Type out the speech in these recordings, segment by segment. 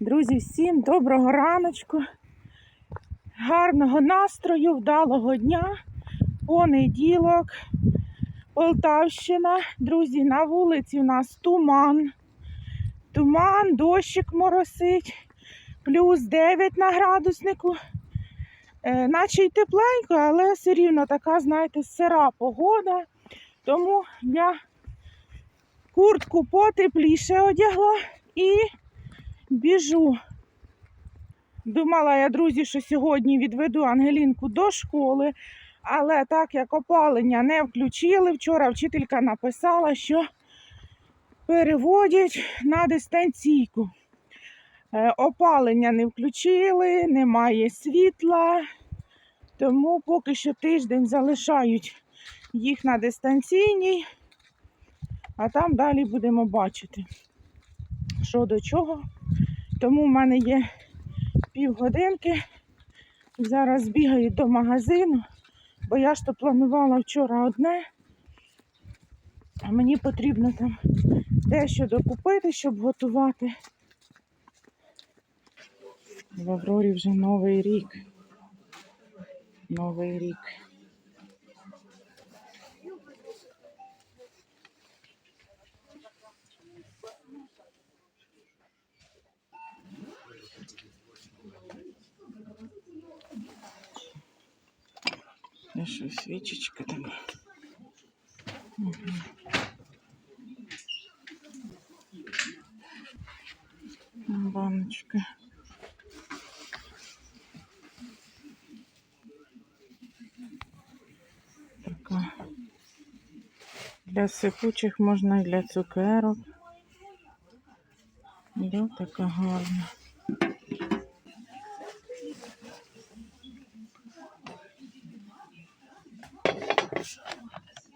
Друзі, всім доброго раночку, гарного настрою, вдалого дня, понеділок, Полтавщина. Друзі, на вулиці у нас туман. Туман, дощик моросить, плюс 9 на градуснику. Е, наче й тепленько, але все рівно така, знаєте, сира погода. Тому я куртку потепліше одягла і біжу. Думала я, друзі, що сьогодні відведу Ангелінку до школи, але так як опалення не включили, вчора вчителька написала, що переводять на дистанційку. Е, Опалення не включили, немає світла, тому поки що тиждень залишають їх на дистанційній, а там далі будемо бачити, що до чого. Тому в мене є півгодинки. Зараз бігаю до магазину, бо я ж то планувала вчора одне, а мені потрібно там дещо докупити, щоб готувати. В Аврорі вже новий рік. Новий рік. Це що, свічечка така. Мгм. Баночка. Така. Для сипучих можна і для цукерок. І така гарна.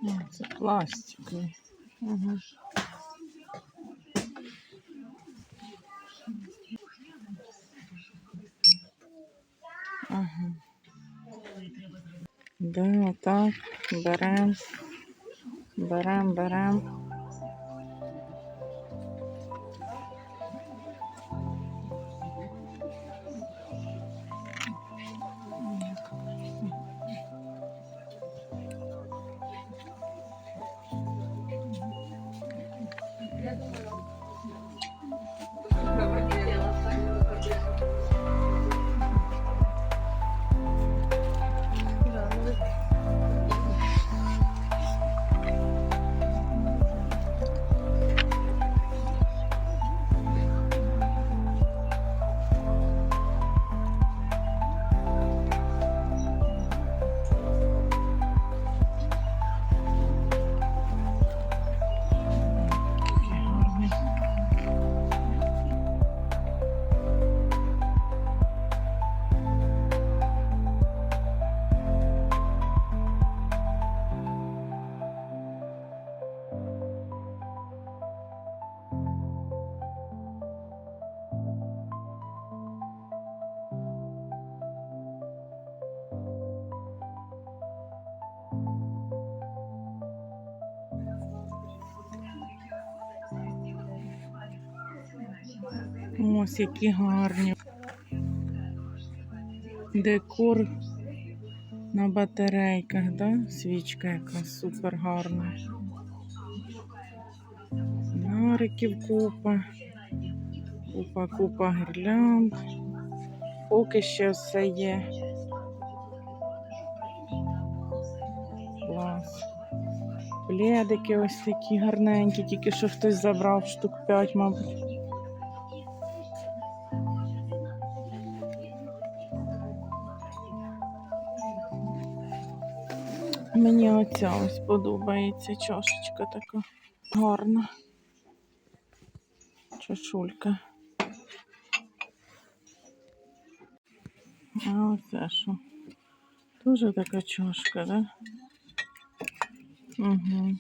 О, Це пластиковий. Угу. Ага. Да, так, Берем. Берем, берем. Ось які гарні. Декор на батарейках, да? Свічка яка супер гарна. Нариків купа. Купа, купа гірлянд. Поки ще все є. Клас. Пледики ось такі гарненькі, тільки що хтось забрав штук 5, мабуть. Мені оця ось подобається чашечка така гарна. Чашулька. А оце що? Дуже така чашка, да? Угу.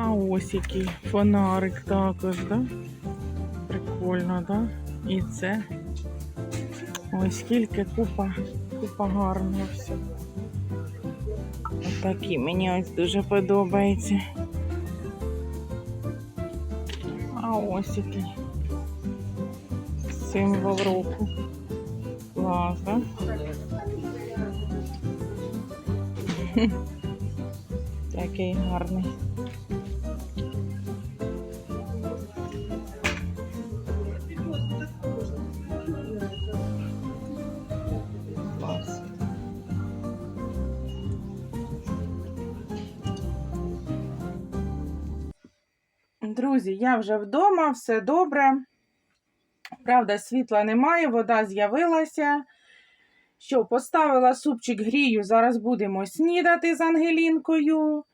А ось який фонарик також, да? Прикольно, да? І це. Ось скільки купа, купа гарного всього. Отакі мені ось дуже подобається. А ось який символ року. Клас, да? Такий гарний. Друзі, я вже вдома, все добре. Правда, світла немає, вода з'явилася. Що, поставила супчик грію, зараз будемо снідати з Ангелінкою.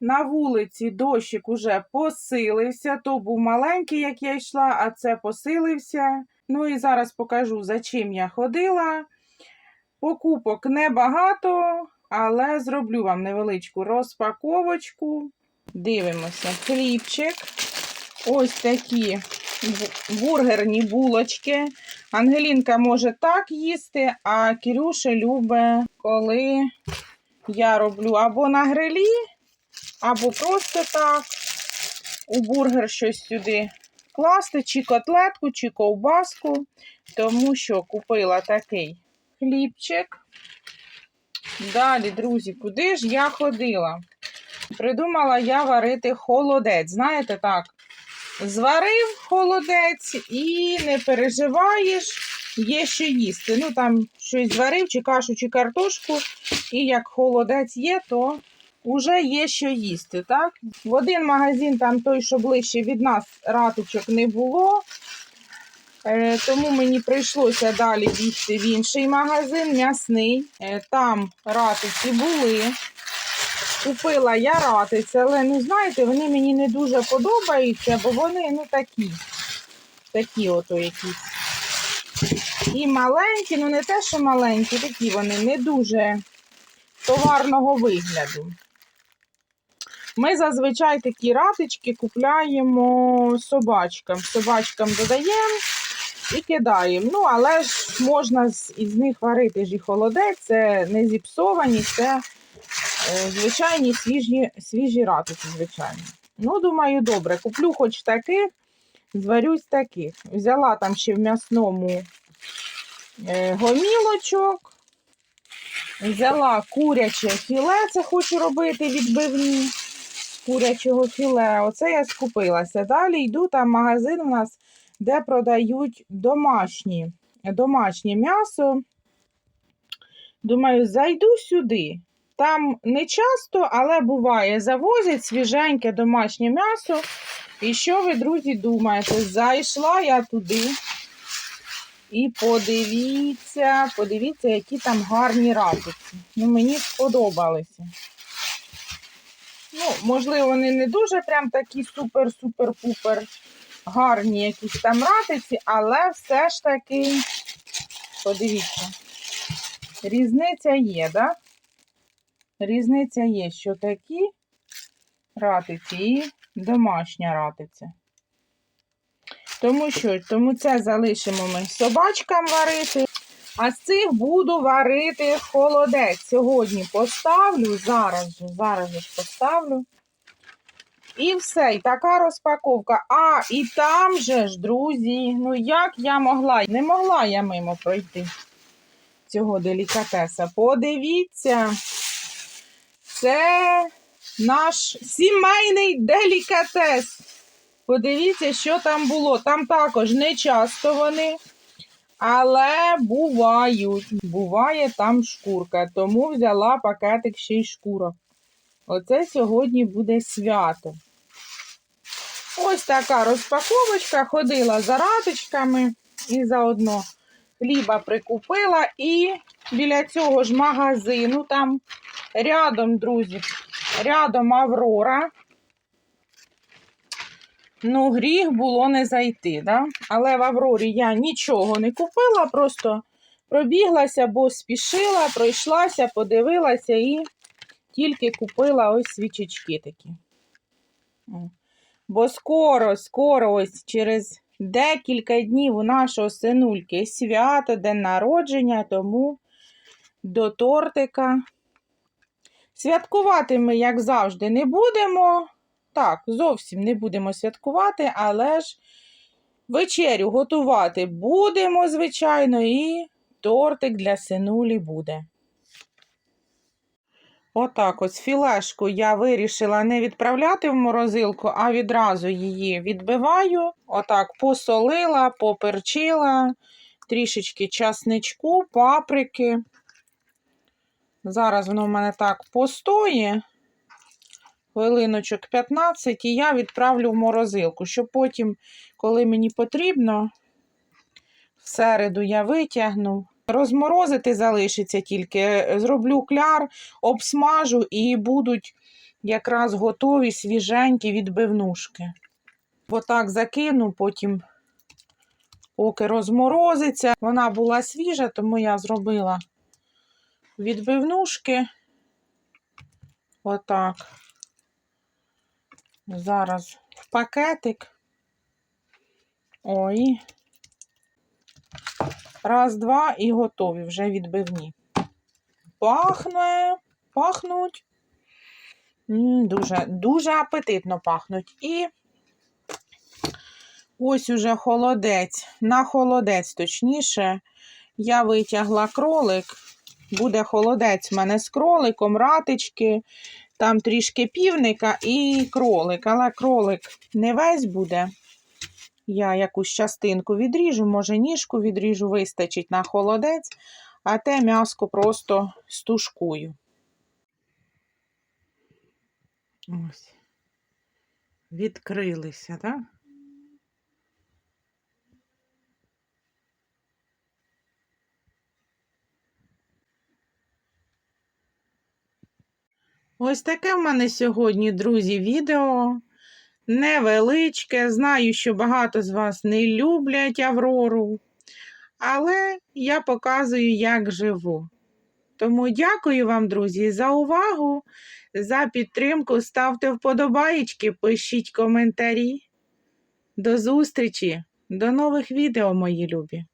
На вулиці дощик уже посилився. То був маленький, як я йшла, а це посилився. Ну і зараз покажу, за чим я ходила. Покупок небагато, але зроблю вам невеличку розпаковочку. Дивимося, хлібчик. Ось такі бургерні булочки. Ангелінка може так їсти, а Кирюша любить, коли я роблю або на грилі, або просто так у бургер щось сюди класти, чи котлетку, чи ковбаску. Тому що купила такий хлібчик. Далі, друзі, куди ж я ходила? Придумала я варити холодець. Знаєте, так, зварив холодець і не переживаєш, є що їсти. Ну, там щось зварив, чи кашу, чи картошку, і як холодець є, то вже є що їсти. так? В один магазин, там той, що ближче від нас, ратичок не було. Е, Тому мені прийшлося далі бігти в інший магазин, м'ясний. Е, Там ратиці були. Купила я ратиці, але ну знаєте, вони мені не дуже подобаються, бо вони ну такі. Такі ото якісь. І маленькі, ну не те, що маленькі, такі вони не дуже товарного вигляду. Ми зазвичай такі ратички купляємо собачкам. Собачкам додаємо і кидаємо. Ну, але ж можна із них варити ж і холодець, це не зіпсовані, це звичайні свіжі, свіжі ратиці, звичайно. Ну, думаю, добре, куплю хоч таких, зварюсь таких. Взяла там ще в м'ясному е, гомілочок. Взяла куряче філе, це хочу робити відбивні курячого філе. Оце я скупилася. Далі йду там магазин у нас, де продають домашні, домашнє м'ясо. Думаю, зайду сюди. Там не часто, але буває, завозять свіженьке домашнє м'ясо. І що ви, друзі, думаєте? Зайшла я туди. І подивіться, подивіться, які там гарні ратиці. Ну, мені сподобалися. Ну, можливо, вони не дуже прям такі супер-супер-пупер гарні якісь там ратиці, але все ж таки, подивіться, різниця є, да? Різниця є, що такі ратиці і домашня ратиця. Тому що, тому це залишимо ми собачкам варити. А з цих буду варити холодець. Сьогодні поставлю, зараз же, зараз же поставлю. І все, і така розпаковка. А, і там же ж, друзі, ну як я могла? Не могла я мимо пройти цього делікатеса. Подивіться, це наш сімейний делікатес. Подивіться, що там було. Там також не часто вони, але бувають. Буває там шкурка. Тому взяла пакетик ще й шкурок. Оце сьогодні буде свято. Ось така розпаковочка. Ходила за раточками і заодно хліба прикупила. І біля цього ж магазину, там рядом, друзі, рядом Аврора. Ну, гріх було не зайти, да? але в Аврорі я нічого не купила, просто пробіглася, бо спішила, пройшлася, подивилася і тільки купила ось свічечки такі. Бо скоро, скоро, ось через декілька днів у нашого синульки свято, день народження, тому до тортика. Святкувати ми, як завжди, не будемо. Так, зовсім не будемо святкувати, але ж вечерю готувати будемо, звичайно, і тортик для синулі буде. Отак ось філешку я вирішила не відправляти в морозилку, а відразу її відбиваю. Отак посолила, поперчила, трішечки часничку, паприки. Зараз воно в мене так постоє, хвилиночок 15, і я відправлю в морозилку, щоб потім, коли мені потрібно, в середу я витягну. Розморозити залишиться тільки, зроблю кляр, обсмажу і будуть якраз готові свіженькі відбивнушки. Отак закину, потім, поки розморозиться. Вона була свіжа, тому я зробила відбивнушки. Отак. Зараз в пакетик. Ой. Раз, два і готові вже відбивні. Пахне, пахнуть. Дуже, дуже апетитно пахнуть. І ось уже холодець. На холодець, точніше, я витягла кролик. Буде холодець в мене з кроликом, ратички, там трішки півника і кролик. Але кролик не весь буде. Я якусь частинку відріжу, може ніжку відріжу, вистачить на холодець, а те м'яско просто стушкую. Ось. Відкрилися, так? Ось таке в мене сьогодні, друзі, відео невеличке. Знаю, що багато з вас не люблять Аврору, але я показую, як живу. Тому дякую вам, друзі, за увагу, за підтримку. Ставте вподобаєчки, пишіть коментарі. До зустрічі, до нових відео, мої любі!